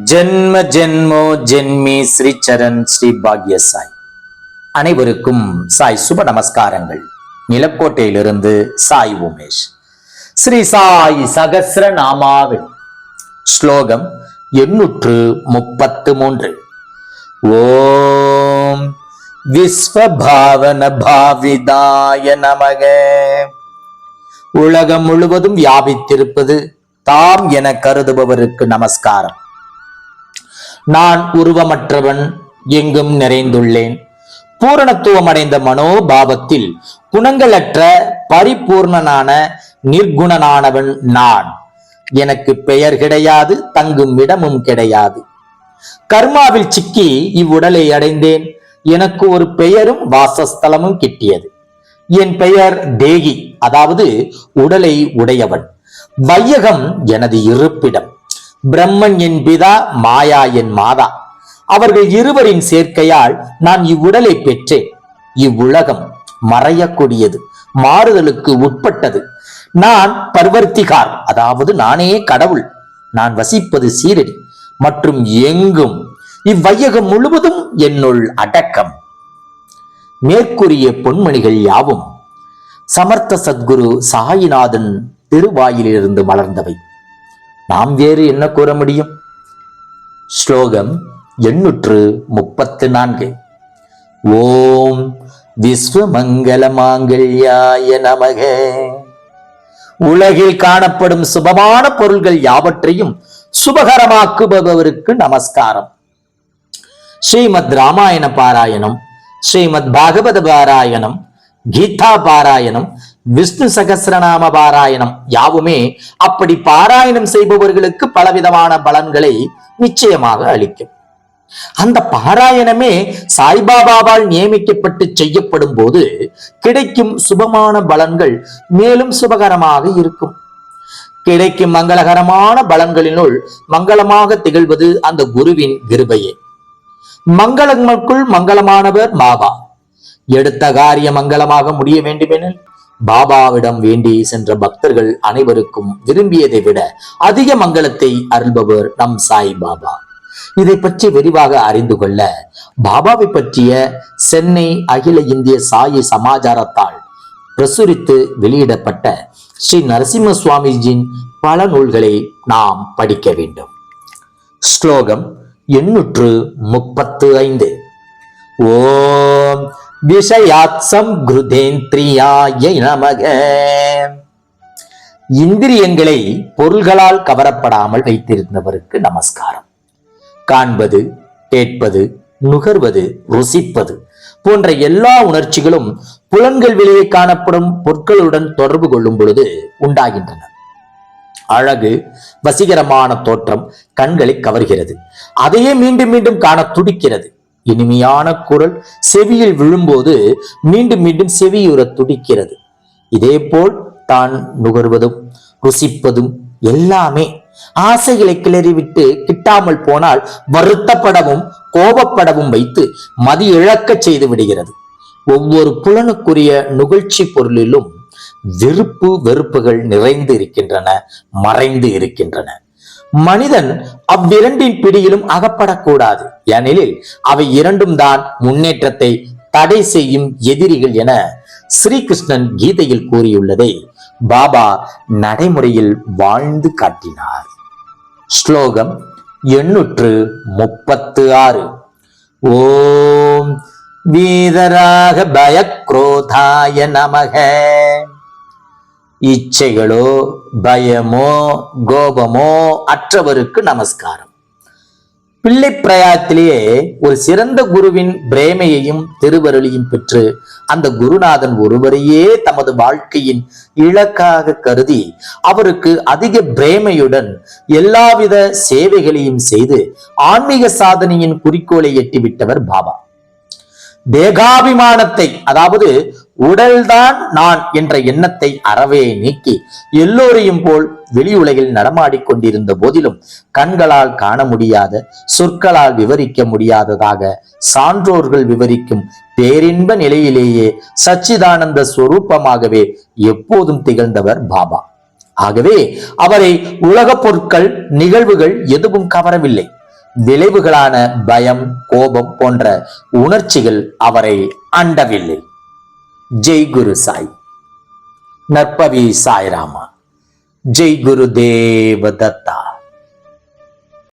ஜென்ம ஜென்மோ ஜென்மி ஸ்ரீ சரண் ஸ்ரீ பாக்ய சாய் அனைவருக்கும் சாய் சுப நமஸ்காரங்கள். நிலக்கோட்டையிலிருந்து சாய் உமேஷ். ஸ்ரீ சாய் சகசிர நாமாவில் ஸ்லோகம் எண்ணூற்று முப்பத்து மூன்று. ஓம் விஸ்வபாவன பாவிதாய நமக. உலகம் முழுவதும் வியாபித்திருப்பது தாம் என கருதுபவருக்கு நமஸ்காரம். நான் உருவமற்றவன் எங்கும் நிறைந்துள்ளேன். பூரணத்துவம் அடைந்த மனோபாவத்தில் குணங்களற்ற பரிபூர்ணனான நிர்குணனானவன் நான். எனக்கு பெயர் கிடையாது தங்கும் இடமும் கிடையாது. கர்மாவில் சிக்கி இவ்வுடலை அடைந்தேன். எனக்கு ஒரு பெயரும் வாசஸ்தலமும் கிட்டியது. என் பெயர் தேகி அதாவது உடலை உடையவன். வையகம் எனது இருப்பிடம். பிரம்மன் என் பிதா மாயா என் மாதா. அவர்கள் இருவரின் சேர்க்கையால் நான் இவ்வுடலை பெற்றேன். இவ்வுலகம் மறையக்கூடியது மாறுதலுக்கு உட்பட்டது. நான் பர்வர்த்திகார் அதாவது நானே கடவுள். நான் வசிப்பது சீரடி மற்றும் எங்கும். இவ்வையகம் முழுவதும் என்னுள் அடக்கம். மேற்கூறிய பொன்மணிகள் யாவும் சமர்த்த சத்குரு சாயிநாதன் திருவாயிலிருந்து மலர்ந்தவை நாம் வேறு என்ன கூற முடியும்? ஸ்லோகம் எண்ணூற்று முப்பத்து நான்கு. ஓம் விஸ்வமங்கல மாங்கல்யாய நமக. உலகில் காணப்படும் சுபமான பொருள்கள் யாவற்றையும் சுபகரமாக்குபவருக்கு நமஸ்காரம். ஸ்ரீமத் ராமாயண பாராயணம் ஸ்ரீமத் பாகவத பாராயணம் கீதா பாராயணம் விஷ்ணு சகசிரநாம பாராயணம் யாவுமே அப்படி பாராயணம் செய்பவர்களுக்கு பலவிதமான பலன்களை நிச்சயமாக அளிக்கும். அந்த பாராயணமே சாய்பாபாவால் நியமிக்கப்பட்டு செய்யப்படும் போது கிடைக்கும் சுபமான பலன்கள் மேலும் சுபகரமாக இருக்கும். கிடைக்கும் மங்களகரமான பலன்களினுள் மங்களமாக திகழ்வது அந்த குருவின் கிருபையே. மங்களங்களுக்குள் மங்களமானவர் பாபா எடுத்த காரிய மங்களமாக முடிய வேண்டுமெனில் பாபாவிடம் வேண்டி சென்ற பக்தர்கள் அனைவருக்கும் விரும்பியதை விட அதிக மங்களத்தை அருள்பவர் நம் சாய் பாபா. இதை பற்றி விரிவாக அறிந்து கொள்ள பாபாவை பற்றிய சென்னை அகில இந்திய சாயி சமாச்சாரத்தால் பிரசுரித்து வெளியிடப்பட்ட ஸ்ரீ நரசிம்ம சுவாமிஜியின் பல நூல்களை நாம் படிக்க வேண்டும். ஸ்லோகம் எண்ணூற்று முப்பத்து ஐந்து. ஓம் விஷயாத்சம் குருதேந்திரியாய நமக. இந்திரியங்களை பொருள்களால் கவரப்படாமல் வைத்திருந்தவருக்கு நமஸ்காரம். காண்பது கேட்பது நுகர்வது ருசிப்பது போன்ற எல்லா உணர்ச்சிகளும் புலன்கள் வெளியே காணப்படும் பொருட்களுடன் தொடர்பு கொள்ளும் பொழுது உண்டாகின்றன. அழகு வசீகரமான தோற்றம் கண்களை கவர்கிறது. அதையே மீண்டும் மீண்டும் காண துடிக்கிறது. இனிமையான குரல் செவியில் விழும்போது மீண்டும் மீண்டும் செவியுற துடிக்கிறது. இதேபோல் தான் நுகர்வதும் ருசிப்பதும் எல்லாமே. ஆசைகளை கிளறிவிட்டு கிட்டாமல் போனால் வருத்தப்படவும் கோபப்படவும் வைத்து மதி இழக்கச் செய்து விடுகிறது. ஒவ்வொரு புலனுக்குரிய நுகழ்ச்சி பொருளிலும் வெறுப்பு வெறுப்புகள் நிறைந்து இருக்கின்றன மறைந்து இருக்கின்றன. மனிதன் அவ்விரண்டின் பிடியிலும் அகப்படக்கூடாது. ஏனெனில் அவை இரண்டும் தான் முன்னேற்றத்தை தடை செய்யும் எதிரிகள் என ஸ்ரீகிருஷ்ணன் கீதையில் கூறியுள்ளதை பாபா நடைமுறையில் வாழ்ந்து காட்டினார். ஸ்லோகம் எண்ணூற்று முப்பத்து ஆறு. ஓம் வீதராக பயக்ரோதாய நமக. இச்சைகளோ பயமோ கோபமோ அற்றவருக்கு நமஸ்காரம். பிள்ளை பிரயாத்திலேயே ஒரு சிறந்த குருவின் பிரேமையையும் திருவருளியும் பெற்று அந்த குருநாதன் ஒருவரையே தமது வாழ்க்கையின் இலக்காக கருதி அவருக்கு அதிக பிரேமையுடன் எல்லாவித சேவைகளையும் செய்து ஆன்மீக சாதனையின் குறிக்கோளை எட்டிவிட்டவர் பாபா. தேகாபிமானத்தை அதாவது உடல்தான் நான் என்ற எண்ணத்தை அறவே நீக்கி எல்லோரையும் போல் வெளியுலகில் நடமாடிக்கொண்டிருந்த நடமாடிக் கொண்டிருந்த போதிலும் கண்களால் காண முடியாத சொற்களால் விவரிக்க முடியாததாக சான்றோர்கள் விவரிக்கும் பேரின்ப நிலையிலேயே சச்சிதானந்த ஸ்வரூபமாகவே எப்போதும் திகழ்ந்தவர் பாபா. ஆகவே அவரை உலகப் பொருட்கள் நிகழ்வுகள் எதுவும் கவரவில்லை. விளைவுகளான பயம் கோபம் போன்ற உணர்ச்சிகள் அவரை அண்டவில்லை. ஜெய் குரு சாய். நற்பவி சாய்ராமா. ஜெய் குரு தேவதத்தா.